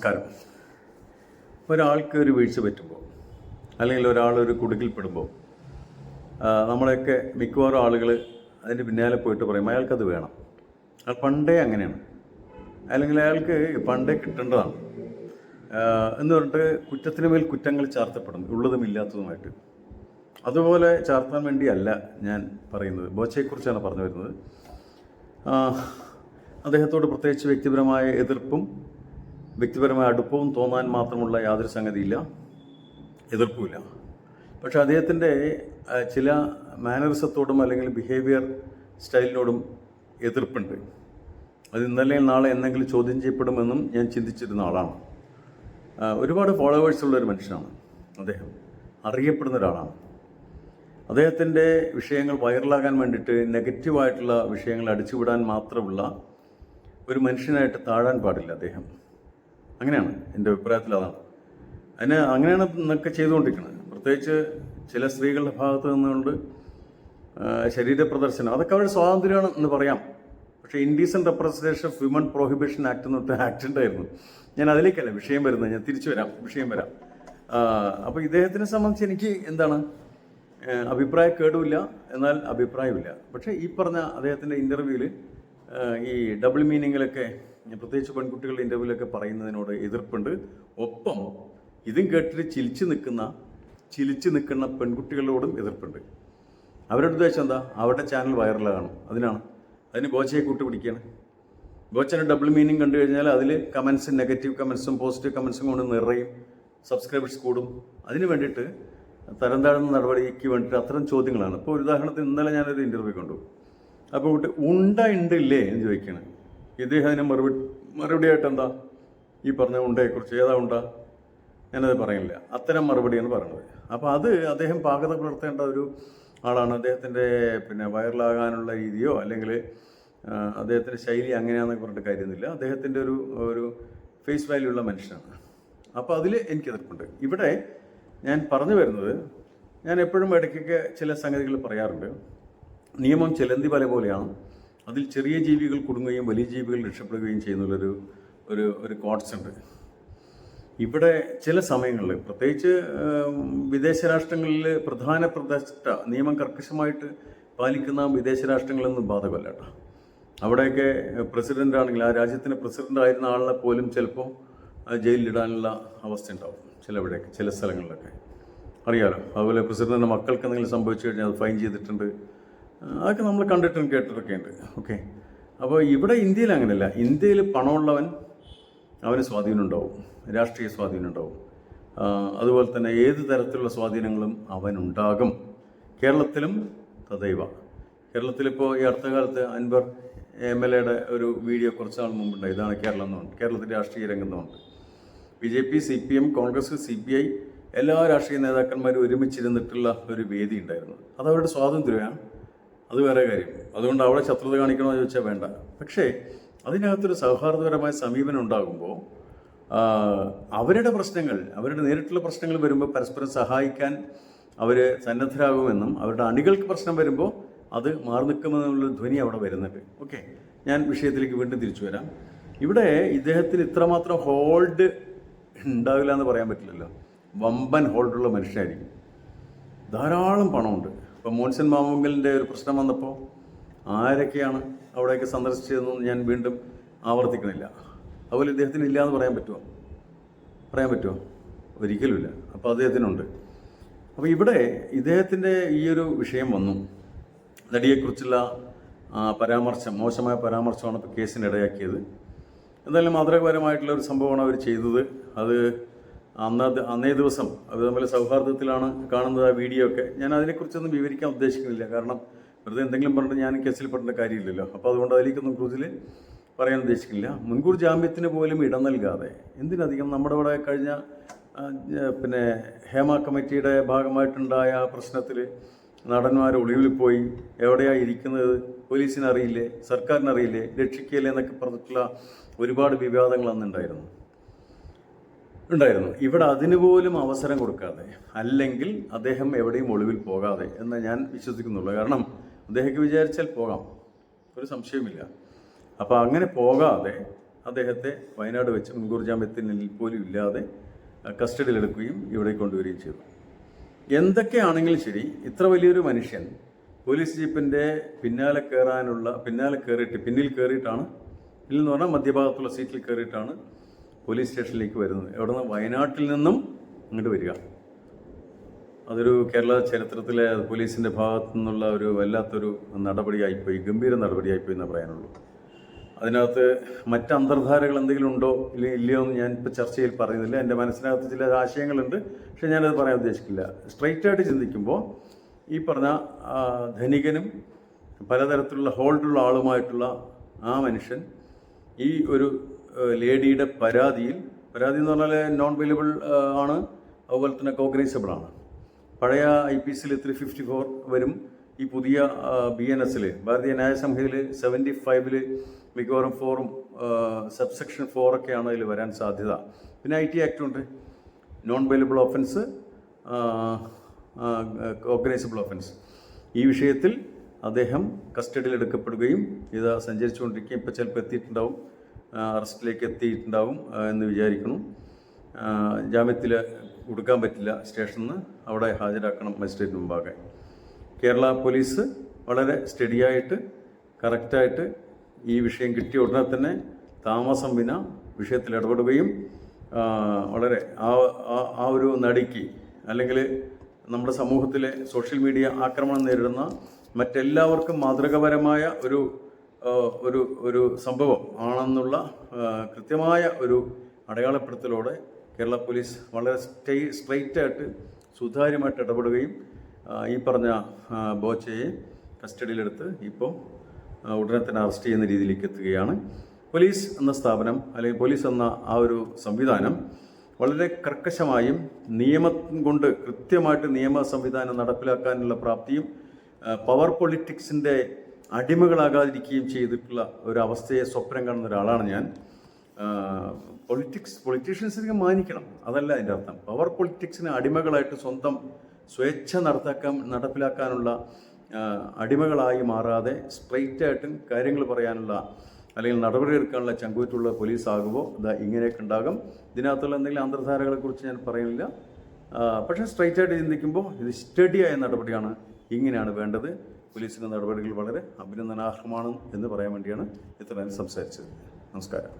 നമസ്കാരം. ഒരാൾക്ക് ഒരു വീഴ്ച പറ്റുമ്പോൾ അല്ലെങ്കിൽ ഒരാൾ ഒരു കുടുക്കിൽപ്പെടുമ്പോൾ നമ്മളെയൊക്കെ മിക്കവാറും ആളുകൾ അതിന്റെ പിന്നാലെ പോയിട്ട് പറയും അയാൾക്കത് വേണം. അയാൾ പണ്ടേ അങ്ങനെയാണ്. അല്ലെങ്കിൽ അയാൾക്ക് പണ്ടേ കിട്ടേണ്ടതാണ്. എന്ന് പറഞ്ഞിട്ട് കുറ്റത്തിന് മേൽ കുറ്റങ്ങൾ ചാർത്തപ്പെടും ഉള്ളതും ഇല്ലാത്തതുമായിട്ട്. അതുപോലെ ചാർത്താൻ വേണ്ടിയല്ല ഞാൻ പറയുന്നത്. ബോച്ചയെക്കുറിച്ചാണ് പറഞ്ഞു വരുന്നത്. അദ്ദേഹത്തോട് പ്രത്യേകിച്ച് വ്യക്തിപരമായ എതിർപ്പും വ്യക്തിപരമായ അടുപ്പവും തോന്നാൻ മാത്രമുള്ള യാതൊരു സംഗതിയില്ല എതിർപ്പുമില്ല. പക്ഷേ അദ്ദേഹത്തിന്റെ ചില മാനറിസത്തോടും അല്ലെങ്കിൽ ബിഹേവിയർ സ്റ്റൈലിനോടും എതിർപ്പുണ്ട്. അത് ഇന്നലെ നാളെ എന്തെങ്കിലും ചോദ്യം ചെയ്യപ്പെടുമെന്നും ഞാൻ ചിന്തിച്ചിരുന്ന ആളാണ്. ഒരുപാട് ഫോളോവേഴ്സ് ഉള്ള ഒരു മനുഷ്യനാണ് അദ്ദേഹം. അറിയപ്പെടുന്ന ഒരാളാണ്. അദ്ദേഹത്തിന്റെ വിഷയങ്ങൾ വൈറലാകാൻ വേണ്ടിയിട്ട് നെഗറ്റീവായിട്ടുള്ള വിഷയങ്ങൾ അടിച്ചുവിടാൻ മാത്രമുള്ള ഒരു മനുഷ്യനായിട്ട് താഴാൻ പാടില്ല അദ്ദേഹം. അങ്ങനെയാണ് എന്റെ അഭിപ്രായത്തിൽ അതാണ്. അതിന് അങ്ങനെയാണ് ഇന്നൊക്കെ ചെയ്തുകൊണ്ടിരിക്കുന്നത്. പ്രത്യേകിച്ച് ചില സ്ത്രീകളുടെ ഭാഗത്ത് നിന്നുകൊണ്ട് ശരീര പ്രദർശനം അതൊക്കെ അവരുടെ സ്വാതന്ത്ര്യമാണ് എന്ന് പറയാം. പക്ഷേ indecent representation of women prohibition act എന്ന് ആക്ട് ഉണ്ടായിരുന്നു. ഞാൻ അതിലേക്കല്ല വിഷയം വരുന്നത്. ഞാൻ തിരിച്ചു വരാം. വിഷയം വരാം. അപ്പോൾ ഇദ്ദേഹത്തിനെ സംബന്ധിച്ച് എനിക്ക് എന്താണ് അഭിപ്രായ കേടുമില്ല എന്നാൽ അഭിപ്രായമില്ല. പക്ഷേ ഈ പറഞ്ഞ അദ്ദേഹത്തിന്റെ ഇന്റർവ്യൂവിൽ ഈ ഡബിൾ മീനിങ്ങിലൊക്കെ പ്രത്യേകിച്ച് പെൺകുട്ടികളുടെ ഇന്റർവ്യൂവിലൊക്കെ പറയുന്നതിനോട് എതിർപ്പുണ്ട്. ഒപ്പം ഇതും കേട്ടിട്ട് ചിലിച്ചു നിൽക്കുന്ന ചിലിച്ചു നിൽക്കുന്ന പെൺകുട്ടികളോടും എതിർപ്പുണ്ട്. അവരുടെ ഉദ്ദേശം എന്താ? അവരുടെ ചാനൽ വൈറലാകണം അതിനാണ്. അതിന് ബോച്ചയെ കൂട്ടുപിടിക്കുകയാണ് ഗോച്ചന്റെ ഡബിൾ മീനിങ് കണ്ടു കഴിഞ്ഞാൽ അതിൽ കമൻസ് നെഗറ്റീവ് കമൻസും പോസിറ്റീവ് കമൻസും കൊണ്ട് നിറയും സബ്സ്ക്രൈബേഴ്സ് കൂടും. അതിന് വേണ്ടിയിട്ട് തരം താഴ്ന്ന നടപടിക്ക് വേണ്ടിയിട്ട് അത്തരം ചോദ്യങ്ങളാണ്. ഇപ്പോൾ ഉദാഹരണത്തിന് ഇന്നലെ ഞാനൊരു ഇന്റർവ്യൂ കണ്ടു. അപ്പോൾ കുട്ടി ഉണ്ട ഉണ്ടില്ലേ എന്ന് ചോദിക്കുകയാണ്. ഇദ്ദേഹം അതിന് മറുപടി മറുപടിയായിട്ട് എന്താ ഈ പറഞ്ഞ ഉണ്ടയെക്കുറിച്ച് ഏതാ ഉണ്ട? ഞാനത് പറയുന്നില്ല അത്തരം മറുപടിയാണ് പറയുന്നത് അപ്പോൾ അത് അദ്ദേഹം പാകത പുലർത്തേണ്ട ഒരു ആളാണ്. അദ്ദേഹത്തിന്റെ പിന്നെ വൈറലാകാനുള്ള രീതിയോ അല്ലെങ്കിൽ അദ്ദേഹത്തിന്റെ ശൈലി അങ്ങനെയാണെന്നൊക്കെ പറഞ്ഞിട്ട് കാര്യമൊന്നുമില്ല. അദ്ദേഹത്തിന്റെ ഒരു ഒരു ഫേസ് വാല്യൂ ഉള്ള മനുഷ്യനാണ്. അപ്പോൾ അതിൽ എനിക്ക് എതിർപ്പുണ്ട്. ഇവിടെ ഞാൻ പറഞ്ഞു വരുന്നത് ഞാൻ എപ്പോഴും ഇടയ്ക്കൊക്കെ ചില സംഗതികൾ പറയാറുണ്ട്. നിയമം ചിലന്തി വല പോലെയാണ്. അതിൽ ചെറിയ ജീവികൾ കുടുങ്ങുകയും വലിയ ജീവികൾ രക്ഷപ്പെടുകയും ചെയ്യുന്നുള്ളൊരു ഒരു ഒരു കോട്സ് ഉണ്ട്. ഇവിടെ ചില സമയങ്ങളിൽ പ്രത്യേകിച്ച് വിദേശ രാഷ്ട്രങ്ങളിൽ പ്രധാന പ്രതിഷ്ഠ നിയമം കർക്കശമായിട്ട് പാലിക്കുന്ന വിദേശ രാഷ്ട്രങ്ങളൊന്നും ബാധകമല്ല കേട്ടോ. അവിടെയൊക്കെ പ്രസിഡന്റ് ആണെങ്കിൽ ആ രാജ്യത്തിന് പ്രസിഡന്റ് ആയിരുന്ന ആളിനെ പോലും ചിലപ്പോൾ ജയിലിലിടാനുള്ള അവസ്ഥ ഉണ്ടാവും ചിലവിടെയൊക്കെ ചില സ്ഥലങ്ങളിലൊക്കെ. അറിയാലോ? അതുപോലെ പ്രസിഡന്റിന്റെ മക്കൾക്ക് എന്തെങ്കിലും സംഭവിച്ചു കഴിഞ്ഞാൽ അത് ഫൈൻ ചെയ്തിട്ടുണ്ട്. അതൊക്കെ നമ്മൾ കണ്ടിട്ടും കേട്ടിട്ടൊക്കെ ഉണ്ട്. ഓക്കെ അപ്പോൾ ഇവിടെ ഇന്ത്യയിൽ അങ്ങനെയല്ല. ഇന്ത്യയിൽ പണമുള്ളവൻ അവന് സ്വാധീനം ഉണ്ടാവും. രാഷ്ട്രീയ സ്വാധീനം ഉണ്ടാവും. അതുപോലെ തന്നെ ഏത് തരത്തിലുള്ള സ്വാധീനങ്ങളും അവനുണ്ടാകും. കേരളത്തിലും തദൈവ കേരളത്തിലിപ്പോൾ ഈ അടുത്ത കാലത്ത് അൻവർ എം എൽ എയുടെ ഒരു വീഡിയോ കുറച്ച് നാൾ മുമ്പുണ്ടായി. ഇതാണ് കേരളം എന്നുണ്ട് കേരളത്തിന്റെ രാഷ്ട്രീയ രംഗം എന്നുണ്ട് B J P C P M Congress C P I എല്ലാ രാഷ്ട്രീയ നേതാക്കന്മാരും ഒരുമിച്ചിരുന്നിട്ടുള്ള ഒരു വേദി ഉണ്ടായിരുന്നു. അത് അവരുടെ സ്വാതന്ത്ര്യമാണ്. അത് വേറെ കാര്യം. അതുകൊണ്ട് അവിടെ ശത്രുത കാണിക്കണമെന്ന് ചോദിച്ചാൽ വേണ്ട. പക്ഷേ അതിനകത്തൊരു സൗഹാർദ്ദപരമായ സമീപനം ഉണ്ടാകുമ്പോൾ അവരുടെ പ്രശ്നങ്ങൾ അവരുടെ നേരിട്ടുള്ള പ്രശ്നങ്ങൾ വരുമ്പോൾ പരസ്പരം സഹായിക്കാൻ അവർ സന്നദ്ധരാകുമെന്നും അവരുടെ അണികൾക്ക് പ്രശ്നം വരുമ്പോൾ അത് മാറി നിൽക്കുമെന്നുള്ള ധ്വനി അവിടെ വരുന്നുണ്ട്. ഓക്കെ ഞാൻ വിഷയത്തിലേക്ക് വീണ്ടും തിരിച്ചു വരാം. ഇവിടെ ഇദ്ദേഹത്തിന് ഇത്രമാത്രം ഹോൾഡ് ഉണ്ടാവില്ല എന്ന് പറയാൻ പറ്റില്ലല്ലോ. വമ്പൻ ഹോൾഡുള്ള മനുഷ്യനായിരിക്കും. ധാരാളം പണമുണ്ട്. ഇപ്പോൾ മോൻസൻ മാമുങ്കലിന്റെ ഒരു പ്രശ്നം വന്നപ്പോൾ ആരൊക്കെയാണ് അവിടേക്ക് സന്ദർശിച്ചതെന്നൊന്നും ഞാൻ വീണ്ടും ആവർത്തിക്കണില്ല. അതുപോലെ ഇദ്ദേഹത്തിന് ഇല്ല എന്ന് പറയാൻ പറ്റുമോ പറയാൻ പറ്റുമോ ഒരിക്കലുമില്ല. അപ്പോൾ അദ്ദേഹത്തിനുണ്ട്. അപ്പോൾ ഇവിടെ ഇദ്ദേഹത്തിന്റെ ഈ ഒരു വിഷയം വന്നു. നടിയെക്കുറിച്ചുള്ള പരാമർശം മോശമായ പരാമർശമാണ് ഇപ്പോൾ കേസിന് ഇടയാക്കിയത് എന്തായാലും മാതൃകപരമായിട്ടുള്ള ഒരു സംഭവമാണ് അവർ ചെയ്തത്. അത് അന്ന് അന്നേ ദിവസം അത് തമ്മിൽ സൗഹാർദ്ദത്തിലാണ് കാണുന്നത് ആ വീഡിയോ ഒക്കെ. ഞാൻ അതിനെക്കുറിച്ചൊന്നും വിവരിക്കാൻ ഉദ്ദേശിക്കുന്നില്ല. കാരണം വെറുതെ എന്തെങ്കിലും പറഞ്ഞിട്ട് ഞാൻ കേസിൽ പെടേണ്ട കാര്യമില്ലല്ലോ. അപ്പോൾ അതുകൊണ്ട് അതിലേക്കൊന്നും കൂടുതൽ പറയാൻ ഉദ്ദേശിക്കില്ല മുൻകൂർ ജാമ്യത്തിന് പോലും ഇടം നൽകാതെ എന്തിനധികം നമ്മുടെ ഇവിടെ കഴിഞ്ഞ പിന്നെ ഹേമ കമ്മിറ്റിയുടെ ഭാഗമായിട്ടുണ്ടായ പ്രശ്നത്തിൽ നടന്മാർ ഒളിവിൽ പോയി എവിടെയാണ് ഇരിക്കുന്നത്? പോലീസിനറിയില്ലേ? സർക്കാരിനറിയില്ലേ? രക്ഷിക്കില്ലേ എന്നൊക്കെ പറഞ്ഞിട്ടുള്ള ഒരുപാട് വിവാദങ്ങൾ അന്നുണ്ടായിരുന്നു. ഉണ്ടായിരുന്നു. ഇവിടെ അതിന് പോലും അവസരം കൊടുക്കാതെ അല്ലെങ്കിൽ അദ്ദേഹം എവിടെയും ഒളിവിൽ പോകാതെ എന്ന് ഞാൻ വിശ്വസിക്കുന്നുള്ളൂ. കാരണം അദ്ദേഹത്തെ വിചാരിച്ചാൽ പോകാം. ഒരു സംശയവുമില്ല. അപ്പോൾ അങ്ങനെ പോകാതെ അദ്ദേഹത്തെ വയനാട് വെച്ച് മുൻകൂർ ജാമ്യത്തിൽ പോലും ഇല്ലാതെ കസ്റ്റഡിയിലെടുക്കുകയും ഇവിടെ കൊണ്ടുവരികയും ചെയ്തു. എന്തൊക്കെയാണെങ്കിലും ശരി ഇത്ര വലിയൊരു മനുഷ്യൻ പോലീസ് ജീപ്പിന്റെ പിന്നാലെ കയറാനുള്ള പിന്നാലെ കയറിയിട്ട് പിന്നിൽ കയറിയിട്ടാണ് എന്ന് പറഞ്ഞാൽ മധ്യഭാഗത്തുള്ള സീറ്റിൽ കയറിയിട്ടാണ് പോലീസ് സ്റ്റേഷനിലേക്ക് വരുന്നത് എവിടെ നിന്ന് വയനാട്ടിൽ നിന്നും ഇങ്ങോട്ട് വരിക. അതൊരു കേരള ചരിത്രത്തിലെ പോലീസിന്റെ ഭാഗത്തു നിന്നുള്ള ഒരു വല്ലാത്തൊരു നടപടിയായിപ്പോയി ഗംഭീര നടപടിയായിപ്പോയി എന്ന് പറയാനുള്ളൂ. അതിനകത്ത് മറ്റ് അന്തർധാരകൾ എന്തെങ്കിലും ഉണ്ടോ? ഇല്ല ഇല്ലയോ എന്ന് ഞാൻ ഇപ്പോൾ ചർച്ചയിൽ പറയുന്നില്ല എന്റെ മനസ്സിനകത്ത് ചില ആശയങ്ങളുണ്ട്. പക്ഷെ ഞാനത് പറയാൻ ഉദ്ദേശിക്കില്ല. സ്ട്രൈറ്റായിട്ട് ചിന്തിക്കുമ്പോൾ ഈ പറഞ്ഞ ധനികനും പലതരത്തിലുള്ള ഹോൾഡുള്ള ആളുമായിട്ടുള്ള ആ മനുഷ്യൻ ഈ ഒരു ലേഡിയുടെ പരാതിയിൽ പരാതി എന്ന് പറഞ്ഞാൽ നോൺ വെയിലബിൾ ആണ്. അതുപോലെ തന്നെ കോഗ്നൈസബിൾ ആണ്. പഴയ ഐ പി സിയിൽ ത്രീ ഫിഫ്റ്റി ഫോർ വരും. ഈ പുതിയ ബി എൻ എസിൽ ഭാരതീയ ന്യായ സംഹിതയിൽ സെവന്റി ഫൈവിൽ മിക്കവാറും ഫോറും സബ്സെക്ഷൻ ഫോറൊക്കെയാണ് അതിൽ വരാൻ സാധ്യത. പിന്നെ ഐ ടി ആക്ട് ഉണ്ട്. Non bailable offence organisable offence ഈ വിഷയത്തിൽ അദ്ദേഹം കസ്റ്റഡിയിൽ എടുക്കപ്പെടുകയും ഇത് സഞ്ചരിച്ചുകൊണ്ടിരിക്കുകയും ഇപ്പോൾ ചിലപ്പോൾ എത്തിയിട്ടുണ്ടാവും. അറസ്റ്റിലേക്ക് എത്തിയിട്ടുണ്ടാവും എന്ന് വിചാരിക്കുന്നു. ജാമ്യത്തിൽ കൊടുക്കാൻ പറ്റില്ല സ്റ്റേഷനിൽ നിന്ന് അവിടെ ഹാജരാക്കണം മജിസ്ട്രേറ്റിന് മുമ്പാകെ. കേരള പോലീസ് വളരെ സ്റ്റഡിയായിട്ട് കറക്റ്റായിട്ട് ഈ വിഷയം കിട്ടിയ ഉടനെ തന്നെ താമസം വിന വിഷയത്തിൽ ഇടപെടുകയും വളരെ ആ ആ- ഒരു നടിക്ക് അല്ലെങ്കിൽ നമ്മുടെ സമൂഹത്തിലെ സോഷ്യൽ മീഡിയ ആക്രമണം നേരിടുന്ന മറ്റെല്ലാവർക്കും മാതൃകപരമായ ഒരു ഒരു ഒരു സംഭവം ആണെന്നുള്ള കൃത്യമായ ഒരു അടയാളപ്പെടുത്തലോടെ കേരള പോലീസ് വളരെ സ്റ്റേ സ്ട്രൈറ്റ് ആയിട്ട് സുതാര്യമായിട്ട് ഇടപെടുകയും ഈ പറഞ്ഞ ബോച്ചയെ കസ്റ്റഡിയിലെടുത്ത് ഇപ്പോൾ ഉടനെ തന്നെ അറസ്റ്റ് ചെയ്യുന്ന രീതിയിലേക്ക് എത്തുകയാണ്. പോലീസ് എന്ന സ്ഥാപനം അല്ലെങ്കിൽ പോലീസ് എന്ന ആ ഒരു സംവിധാനം വളരെ കർക്കശമായും നിയമം കൊണ്ട് കൃത്യമായിട്ട് നിയമ സംവിധാനം നടപ്പിലാക്കാനുള്ള പ്രാപ്തിയും പവർ പൊളിറ്റിക്സിന്റെ അടിമകളാകാതിരിക്കുകയും ചെയ്തിട്ടുള്ള ഒരവസ്ഥയെ സ്വപ്നം കാണുന്ന ഒരാളാണ് ഞാൻ. പൊളിറ്റിക്സ് പൊളിറ്റീഷ്യൻസിനെ മാനിക്കണം. അതല്ല അതിന്റെ അർത്ഥം. പവർ പൊളിറ്റിക്സിന് അടിമകളായിട്ട് സ്വന്തം സ്വേച്ഛ നടത്താക്കാൻ നടപ്പിലാക്കാനുള്ള അടിമകളായി മാറാതെ സ്ട്രെയിറ്റായിട്ടും കാര്യങ്ങൾ പറയാനുള്ള അല്ലെങ്കിൽ നടപടിയെടുക്കാനുള്ള ചങ്കൂറ്റുള്ള പോലീസ് ആകുമ്പോൾ ഇതാ ഇങ്ങനെയൊക്കെ ഉണ്ടാകും. ഇതിനകത്തുള്ള എന്തെങ്കിലും അന്തർധാരകളെക്കുറിച്ച് ഞാൻ പറയുന്നില്ല. പക്ഷേ സ്ട്രൈറ്റ് ആയിട്ട് ചിന്തിക്കുമ്പോൾ ഇത് സ്റ്റഡിയായ നടപടിയാണ് ഇങ്ങനെയാണ് വേണ്ടത്. പോലീസിന്റെ നടപടികൾ വളരെ അഭിനന്ദനാർഹമാണ് എന്ന് പറയാൻ വേണ്ടിയാണ് ഇത്രയും സംസാരിച്ചത്. നമസ്കാരം.